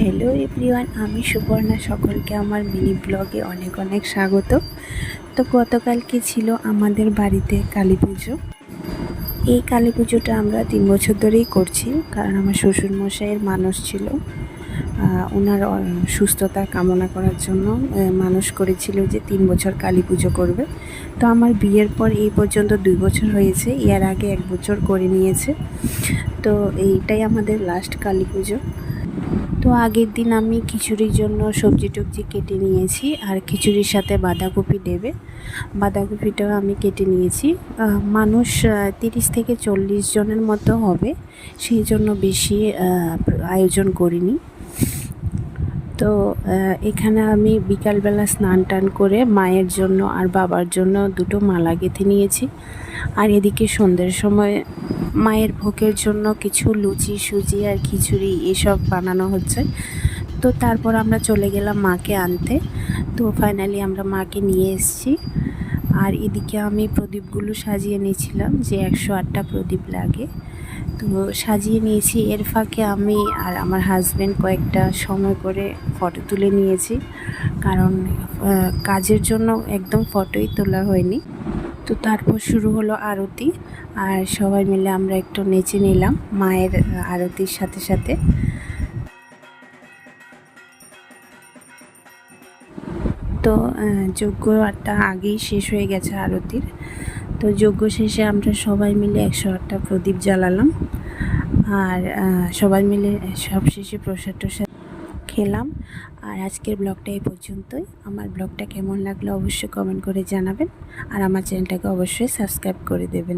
Hello everyone আমি সুবর্ণা। সকলকে আমার মিনি ব্লগে অনেক অনেক স্বাগত। তো গতকালকে ছিল আমাদের বাড়িতে কালী পুজো। এই কালী পুজোটা আমরা তিন বছর ধরেই করছি, কারণ আমার শ্বশুর মশাইয়ের মানুষ ছিল। ওনার সুস্থতা কামনা করার জন্য মানুষ করেছিল যে তিন বছর কালী পুজো করবে। তো আমার বিয়ের পর এই পর্যন্ত দুই বছর হয়েছে, এর আগে এক বছর করে নিয়েছে। তো এইটাই আমাদের লাস্ট কালী পুজো। তো আগের দিন আমি খিচুড়ির জন্য সবজি টবজি কেটে নিয়েছি আর খিচুড়ির সাথে বাঁধাকপি দেবে। বাঁধাকপিটাও আমি কেটে নিয়েছি। মানুষ তিরিশ থেকে চল্লিশ জনের মতো হবে, সেই জন্য বেশি আয়োজন করিনি। তো এখানে আমি বিকালবেলা স্নান টান করে মায়ের জন্য আর বাবার জন্য দুটো মালা গেঁথে নিয়েছি। আর এদিকে সন্ধ্যের সময় মায়ের ভোগের জন্য কিছু লুচি, সুজি আর খিচুড়ি এসব বানানো হচ্ছে। তো তারপর আমরা চলে গেলাম মাকে আনতে। তো ফাইনালি আমরা মাকে নিয়ে এসেছি। আর এদিকে আমি প্রদীপগুলো সাজিয়ে নিয়েছিলাম যে একশো আটটা প্রদীপ লাগে। তো সাজিয়ে নিয়েছি। এর ফাঁকে আমি আর আমার হাজব্যান্ড কয়েকটা সময় করে ফটো তুলে নিয়েছি। কারণ কাজের জন্য একদম ফটোই তোলা হয়নি। তো তারপর শুরু হলো আরতি। আর সবাই মিলে আমরা একটু নেচে নিলাম মায়ের আরতির সাথে সাথে। তো যজ্ঞটা আগেই শেষ হয়ে গেছে আরতির। তো যজ্ঞ শেষে আমরা সবাই মিলে একশো আটটা প্রদীপ জ্বালালাম। আর সবাই মিলে সব শেষে প্রসাদ টসাদ খেলাম। আর আজকের ব্লগটা এই পর্যন্তই। আমার ব্লগটা কেমন লাগল অবশ্যই কমেন্ট করে জানাবেন। আর আমার চ্যানেলটাকে অবশ্যই সাবস্ক্রাইব করে দেবেন।